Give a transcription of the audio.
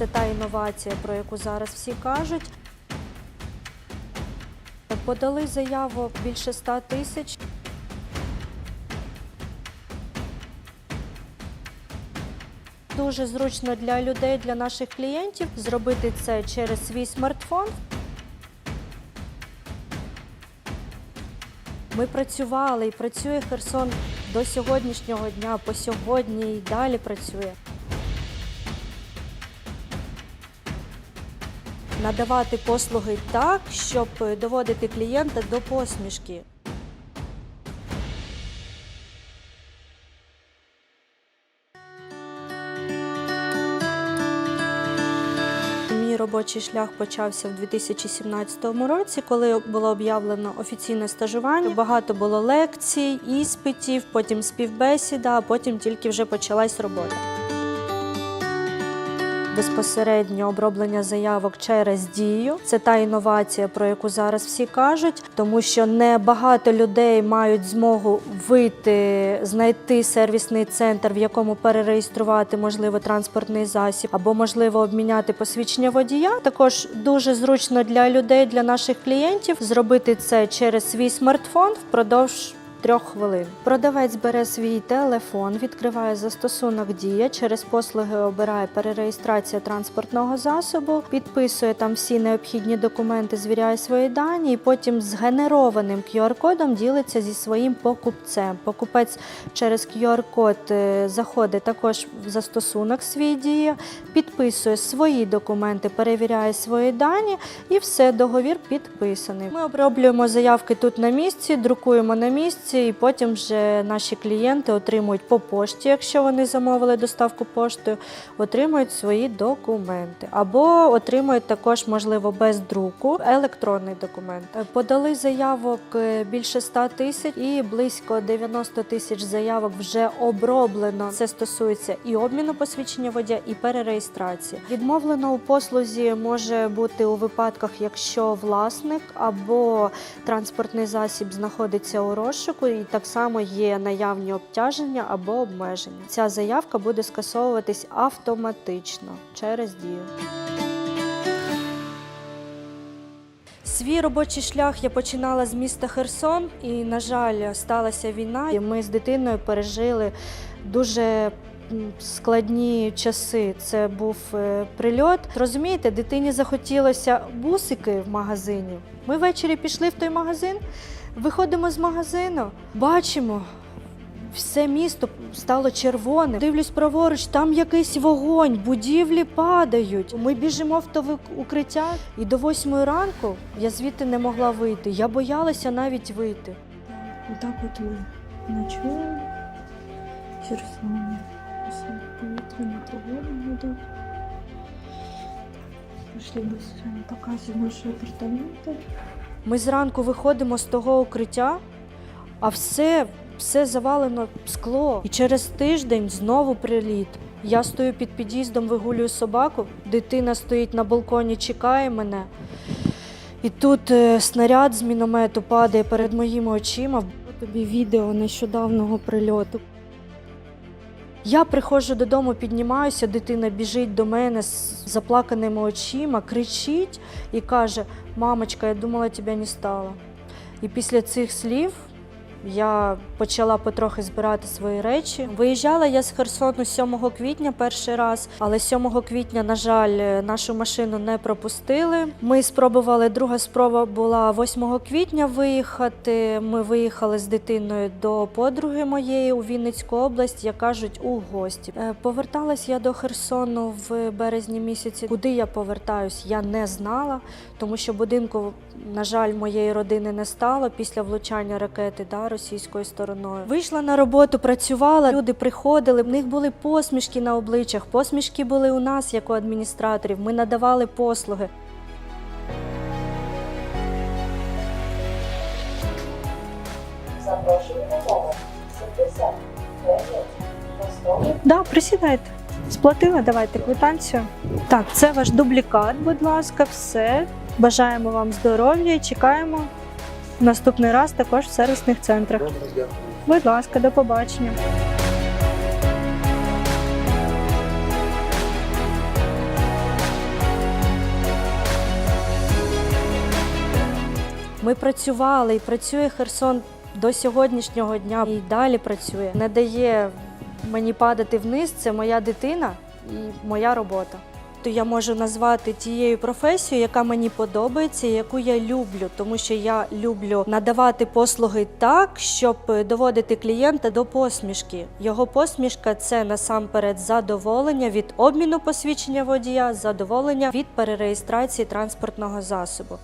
Це та інновація, про яку зараз всі кажуть. Подали заявок більше 100 тисяч. Дуже зручно для людей, для наших клієнтів зробити це через свій смартфон. Ми працювали і працює Херсон до сьогоднішнього дня, по сьогодні і далі працює. Надавати послуги так, щоб доводити клієнта до посмішки. Мій робочий шлях почався в 2017 році, коли було об'явлено офіційне стажування. Багато було лекцій, іспитів, потім співбесіда, а потім тільки вже почалась робота. Безпосередньо оброблення заявок через дію це та інновація, про яку зараз всі кажуть, тому що не багато людей мають змогу вийти, знайти сервісний центр, в якому перереєструвати можливо транспортний засіб, або можливо обміняти посвідчення водія. Також дуже зручно для людей, для наших клієнтів зробити це через свій смартфон впродовж трьох хвилин. Продавець бере свій телефон, відкриває застосунок Дія через послуги обирає перереєстрація транспортного засобу, підписує там всі необхідні документи, звіряє свої дані, і потім з генерованим QR-кодом ділиться зі своїм покупцем. Покупець через QR-код е, заходить також в застосунок свій дія, підписує свої документи, перевіряє свої дані, і все, договір підписаний. Ми оброблюємо заявки тут на місці, друкуємо на місці, і потім вже наші клієнти отримують по пошті, якщо вони замовили доставку поштою, отримують свої документи. Або отримують також, можливо, без друку електронний документ. Подали заявок е, більше 100 тисяч і близько 90 тисяч заявок вже оброблено. Це стосується і обміну посвідчення водія, і перереєстрації. Відмовлено у послузі може бути у випадках, якщо власник або транспортний засіб знаходиться у розшуку, і так само є наявні обтяження або обмеження. Ця заявка буде скасовуватись автоматично через дію. Свій робочий шлях я починала з міста Херсон, і, на жаль, сталася війна. І ми з дитиною пережили дуже складні часи. Це був е, прильот. Розумієте, дитині захотілося бусики в магазині. Ми ввечері пішли в той магазин, виходимо з магазину, бачимо. Все місто стало червоним. Дивлюсь праворуч, там якийсь вогонь, будівлі падають. Ми біжимо в то укриття, і до восьмої ранку я звідти не могла вийти. Я боялася навіть вийти. Так от ми ночуємо. Херсон. Повітряна тривога буде. Пішли быстро, показуємо наші апартаменти. Ми зранку виходимо з того укриття, а все, все завалено скло. І через тиждень знову приліт. Я стою під під'їздом, вигулюю собаку, дитина стоїть на балконі, чекає мене. І тут е, снаряд з міномету падає перед моїми очима. Тобі відео нещодавнього прильоту. Я приходжу додому, піднімаюся, дитина біжить до мене з заплаканими очима, кричить і каже: Мамочка, я думала, тебе не стало. І після цих слів я почала потрохи збирати свої речі. Виїжджала я з Херсону 7 квітня перший раз, але 7 квітня, на жаль, нашу машину не пропустили. Ми спробували. Друга спроба була 8 квітня виїхати. Ми виїхали з дитиною до подруги моєї у Вінницьку область, як кажуть, у гості. Е, Поверталась я до Херсону в березні місяці. Куди я повертаюсь, я не знала, тому що будинку, на жаль, моєї родини не стало після влучання ракети да, російською стороною. Вийшла на роботу, працювала. Люди приходили. В них були посмішки на обличчях. Посмішки були у нас, як у адміністраторів. Ми надавали послуги. 79 Да, присідайте. Сплатила, давайте квитанцію. Так, це ваш дублікат, будь ласка, все. Бажаємо вам здоров'я і чекаємо Наступний раз також в сервісних центрах. Будь ласка, до побачення. Ми працювали і працює Херсон до сьогоднішнього дня і далі працює. Не дає мені падати вниз. Це моя дитина і моя робота. То я можу назвати тією професією, яка мені подобається, яку я люблю, тому що я люблю надавати послуги так, щоб доводити клієнта до посмішки. Його посмішка це насамперед задоволення від обміну посвідчення водія, задоволення від перереєстрації транспортного засобу.